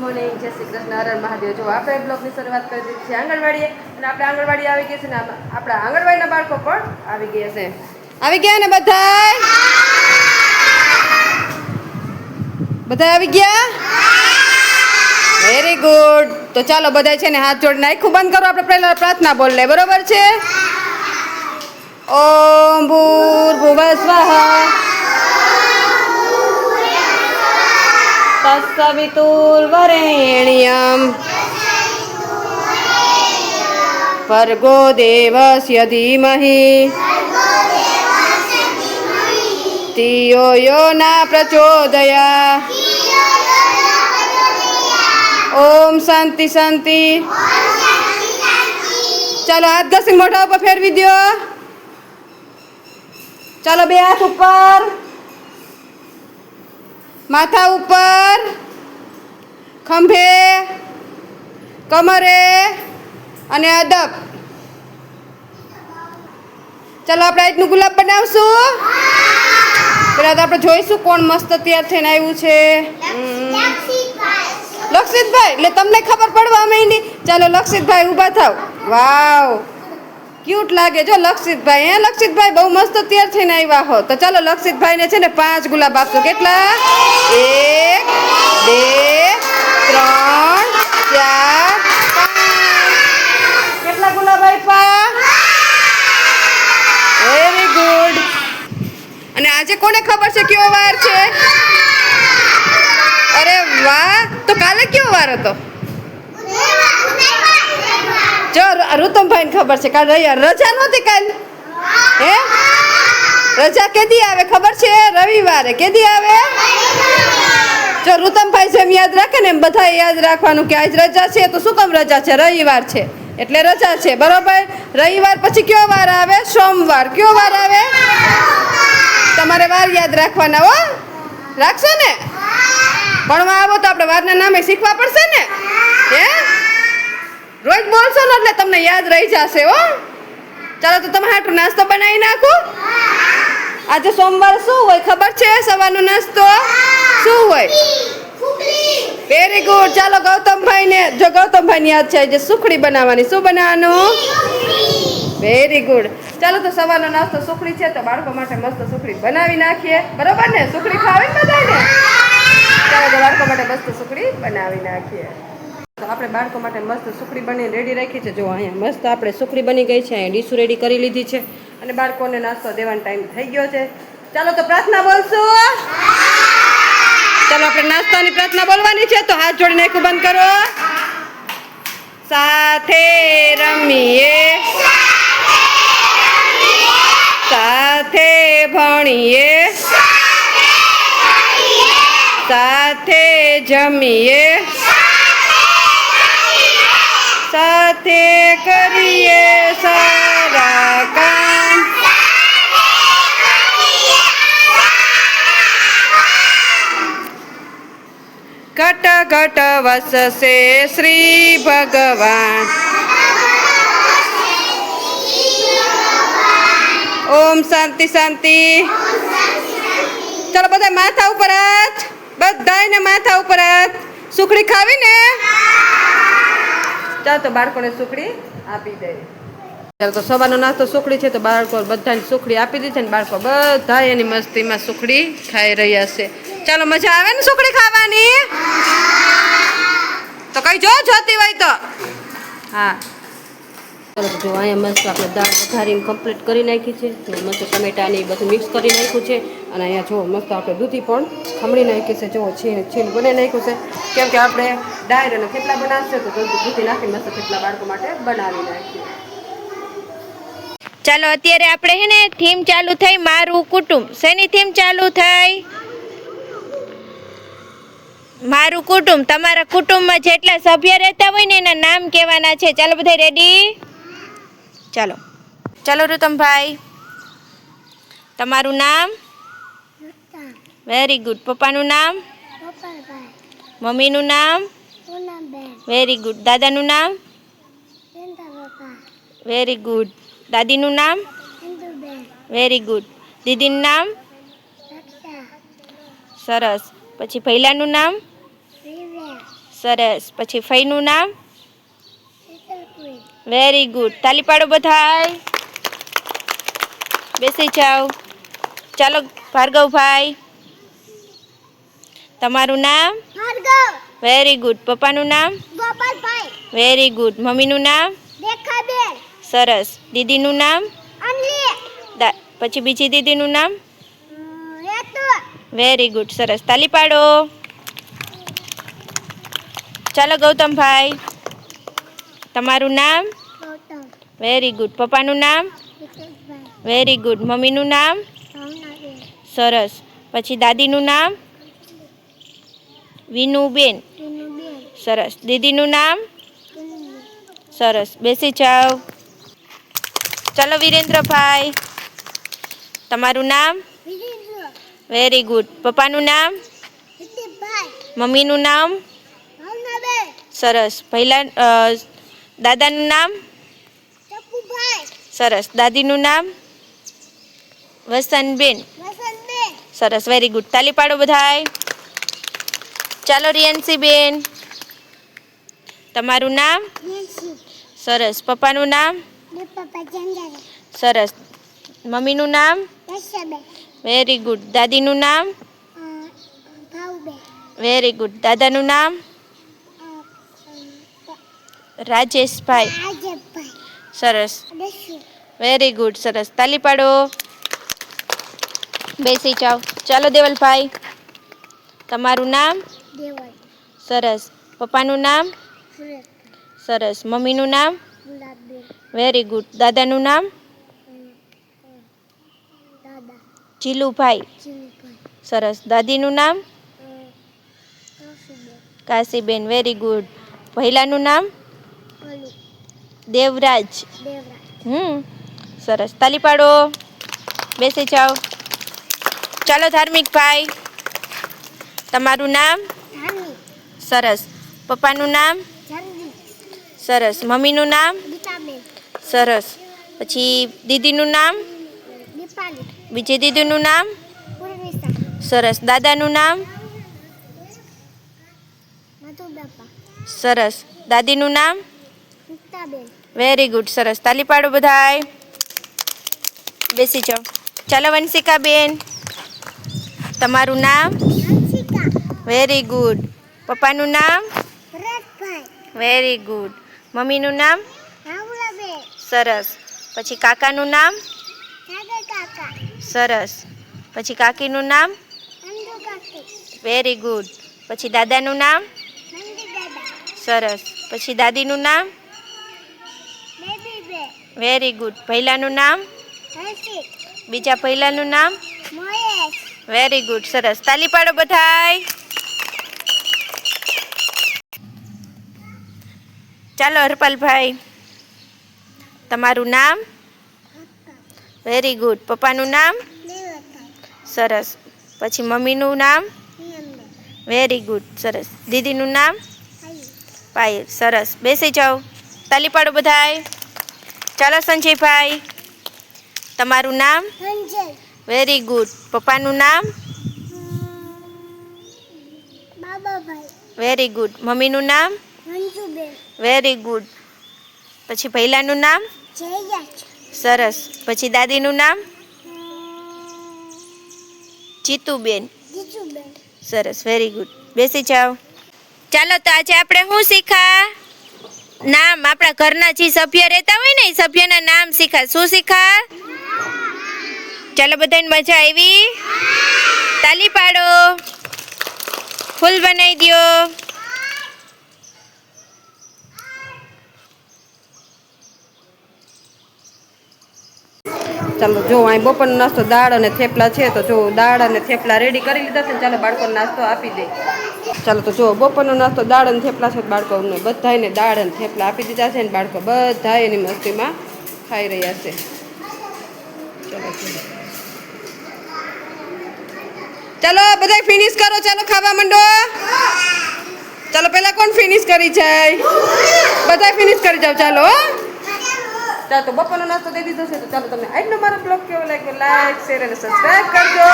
Morning જય શ્રી કૃષ્ણ હરણ મહાદેવ જો આપણે બ્લોગની શરૂઆત કરી દીધી છે આંગણવાડીએ અને આપણે આંગણવાડી આવી ગઈ છે ને આપણા આંગણવાડીના બાળકો પણ આવી ગયા છે આવી ગયા ને બધા બધા આવી ગયા વેરી ગુડ તો ચાલો બધા છે ને હાથ જોડ નાખું બંધ કરો આપણે પહેલા પ્રાર્થના બોલ લે બરોબર છે ઓમ ભૂર્ભુવ સ્વાહા તત્સવિતુર્વરેણ્યમ भर्गो देवस्य धीमहि। धियो યો ના પ્રચોદયા ઓમ શાંતિ શાંતિ ચાલો હાથ ઘસી મોઢા ઉપર ફેરવી દો ચાલો બે હાથ ઉપર માથા ઉપર, ખંભે, કમરે અને અદબ. ચાલો આપણે આજનું ગુલાબ બનાવશું. પેલા તો આપણે જોઈશું કોણ મસ્ત તૈયાર થઈને આવ્યું છે. લક્ષિતભાઈ, એટલે તમને ખબર પડવા માંડી. ચાલો લક્ષિતભાઈ ઊભા થાવ. વાવ. ક્યુટ લાગે. જો લક્ષિતભાઈ, હે લક્ષિતભાઈ, બહુ મસ્ત તૈયાર થઈને આવ્યા હો. તો ચાલો લક્ષિતભાઈને છે ને પાંચ ગુલાબ આપશો. કેટલા? એક, બે, ત્રણ, ચાર કેટલા ગુલાબ આપ્યા વેરી ગુડ અને આજે કોને ખબર છે કયો વાર છે? અરે વાહ. તો કાલે કયો વાર હતો? જો ઋતમભાઈ ને ખબર છે. કાલ રજા નહોતી કાલ? હે. રજા કેદી આવે? ખબર છે? રવિવારે. કેદી આવે? જો ઋતમભાઈ જેમ યાદ રાખે ને એમ બધા યાદ રાખવાનું કે આજ રજા છે તો શું કામ રજા છે? રવિવાર છે. એટલે રજા છે. બરોબર? રવિવાર પછી કયો વાર આવે? સોમવાર. કયો વાર આવે? તમારે વાર યાદ રાખવાના હો. રાખશો ને? ભણવા આવો તો આપણે વારના નામે શીખવા પડશે ને? હે? રોજ બોલશો ને એટલે તમને યાદ રહી જશે, હો. ચાલો તો તમે હાટું નાસ્તો બનાવી નાખો? આજે સોમવાર શું હોય ખબર છે? સવારનો નાસ્તો શું હોય? વેરી ગુડ ચાલો ગૌતમભાઈ ને જો ગૌતમભાઈ ની યાદ છે જે સુખડી બનાવવાની. શું બનાવવાનું? વેરી ગુડ ચાલો તો સવારનો નાસ્તો સુખડી છે, તો બાળકો માટે મસ્ત સુખડી બનાવી નાખીએ. બરોબર ને? સુખડી ખાવી ને બધાને? ચાલો બાળકો માટે મસ્ત સુખડી બનાવી નાખીએ. આપણે બાળકો માટે મસ્ત સુખડી બની રેડી રાખી છે. જો અહીંયા મસ્ત આપણે સુખડી બની ગઈ છે. અહીંયા ડીશું રેડી કરી લીધી છે. અને બાળકોને નાસ્તો દેવાનો ટાઈમ થઈ ગયો છે. ચાલો તો પ્રાર્થના બોલશું ચાલો આપણે નાસ્તાની પ્રાર્થના બોલવાની છે. તો હાથ જોડીને એક બંધ કરો. સાથે રમીએ. સાથે ભણીએ. સાથે જમીએ. સાથે કરીએ સારા કામ. ઘટ ઘટ વસશે શ્રી ભગવાન. ઓમ શાંતિ શાંતિ. ચાલો બધા માથા ઉપર હાથ. બધાને માથા ઉપર હાથ. સુખડી ખાવી ને ચાલો તો બાળકોને સુખડી આપી દે. ચાલો તો સવારનો નાસ્તો સુખડી છે, તો બાળકો બધાને સુખડી આપી દીધી ને બાળકો બધા એની મસ્તીમાં સુખડી ખાઈ રહ્યા છે. ચાલો, મજા આવે ને સુખડી ખાવાની? તો કઈ જો, જોતી હોય તો. હા. ચાલો જો, અહીંયા મસ્ત આપણે દાળ વઘારીને કમ્પ્લીટ કરી નાખી છે. મસ્ત ટમેટાને બધું મિક્સ કરી નાખ્યું છે. અને અહીંયા જો મસ્ત આપણે દૂધી પણ ખમણી નાખી છે. જો છીણ છીણ બને નાખ્યું છે. કેમ કે આપણે ડાયર અને થેપલા બનાવશે તો દૂધી નાખી મસ્ત થેપલા બાળકો માટે બનાવી નાખીએ. ચાલો, અત્યારે આપણે હે ને થીમ ચાલુ થઈ મારું કુટુંબ. શેની થીમ ચાલુ થઈ? મારું કુટુંબ. તમારા કુટુંબમાં જેટલા સભ્ય રહેતા હોય ને એના નામ કહેવાના છે. ચાલો, બધા રેડી ચાલો. ચાલો, રુતમભાઈ. તમારું નામ? વેરી ગુડ પપ્પાનું નામ? મમ્મીનું નામ? વેરી ગુડ દાદાનું નામ? વેરી ગુડ દાદીનું નામ? વેરી ગુડ દીદીનું નામ? સરસ. પછી ભૈલાનું નામ? સરસ. પછી ફઈનું નામ? વેરી ગુડ તાલી પાડો બધાય. બેસી જાઓ. ચાલો ભાર્ગવભાઈ. તમારું નામ? વેરી ગુડ પપ્પાનું નામ? વેરી ગુડ મમ્મીનું નામ? સરસ. દીદીનું નામ? પછી બીજી દીદીનું નામ? વેરી ગુડ સરસ. તાલી પાડો. ચાલો ગૌતમભાઈ. તમારું નામ? વેરી ગુડ પપ્પાનું નામ? વેરી ગુડ મમ્મીનું નામ? સરસ. પછી દાદીનું નામ? વિનુબેન. સરસ. દીદીનું નામ? સરસ. બેસી જાઓ. ચાલો વિરેન્દ્રભાઈ. તમારું નામ? વેરી ગુડ પપ્પાનું નામ? મમ્મીનું નામ? સરસ. પહેલા દાદાનું નામ? સરસ. દાદીનું નામ? વસંતબેન. સરસ. વેરી ગુડ તાલી પાડો બધાય. ચાલો રિયન્સીબેન તમારું નામ? સરસ. પપ્પાનું નામ? સરસ. મમ્મીનું નામ? વેરી ગુડ દાદીનું નામ? વેરી ગુડ દાદાનું નામ? રાજેશભાઈ. સરસ. વેરી ગુડ સરસ. તાલી પાડો. બેસી જાઓ. ચાલો દેવલભાઈ. તમારું નામ? સરસ. પપ્પાનું નામ? સરસ. મમ્મીનું નામ? વેરી ગુડ દાદાનું નામ? જીલુભાઈ સરસ. દાદીનું નામ? કાશીબેન. વેરી ગુડ ભૈલાનું નામ? દેવરાજ. હમ. સરસ. તાલી પાડો. બેસી જાઓ. ચાલો ધાર્મિક ભાઈ. તમારું નામ? સરસ. પપ્પાનું નામ? સરસ. મમ્મીનું નામ? સરસ. પછી દીદીનું નામ? બીજી દીદીનું નામ? સરસ. દાદાનું નામ? સરસ. દાદીનું નામ? વેરી ગુડ સરસ. તાલી પાડો બધાય. બેસી જાઓ. ચાલો વંશિકાબેન. તમારું નામ? વેરી ગુડ પપ્પાનું નામ? વેરી ગુડ મમ્મીનું નામ? સરસ. પછી કાકાનું નામ? સરસ. પછી કાકીનું નામ? વેરી ગુડ પછી દાદાનું નામ? સરસ. પછી દાદીનું નામ? વેરી ગુડ ભૈલાનું નામ? બીજા ભૈલાનું નામ? વેરી ગુડ સરસ. તાલી પાડો બધાય. ચાલો હરપાલભાઈ તમારું નામ? વેરી ગુડ પપ્પાનું નામ? સરસ. પછી મમ્મીનું નામ? વેરી ગુડ સરસ. દીદીનું નામ? પાયલ. સરસ. બેસી જાઓ. તાલી પાડો બધાય. ચાલો સંજયભાઈ તમારું નામ? વેરી ગુડ પપ્પાનું નામ? વેરી ગુડ મમ્મીનું નામ? વેરી ગુડ પછી ભૈલાનું નામ? સરસ. પછી દાદીનું નામ? જીતુબેન. સરસ. વેરી ગુડ બેસી જાઓ. ચાલો તો આજે આપણે શું શીખા? નામ. આપણા ઘરના જે સભ્ય રહેતા હોય ને એ સભ્યના નામ શીખા. શું શીખા? ચાલો બધાને મજા આવી. તાલી પાડો. ફૂલ બનાવી દ્યો. ચાલો, જો અહીં બપોરનો નાસ્તો દાળ અને થેપલા છે, તો જો દાળ અને થેપલા રેડી કરી લીધા છે ચાલો બાળકોને નાસ્તો આપી દે ચાલો, તો જો બપોરનો નાસ્તો દાળ અને થેપલા છે બાળકોને બધાને દાળ અને થેપલા આપી દીધા છે ને બાળકો બધા એની મસ્તીમાં ખાઈ રહ્યા છે ચાલો ચાલો. બધા ફિનિશ કરો, ચાલો ખાવા માંડો ચાલો, પહેલા કોણ ફિનિશ કરી જાય બધા ફિનિશ કરી જાવ ચાલો? ચાલો તો બપોરનો નાસ્તો દઈ દીધો છે. તો ચાલો તમને આજનો મારો બ્લોગ કેવો લાગ્યો? લાઈક શેર અને સબસ્ક્રાઈબ કરજો.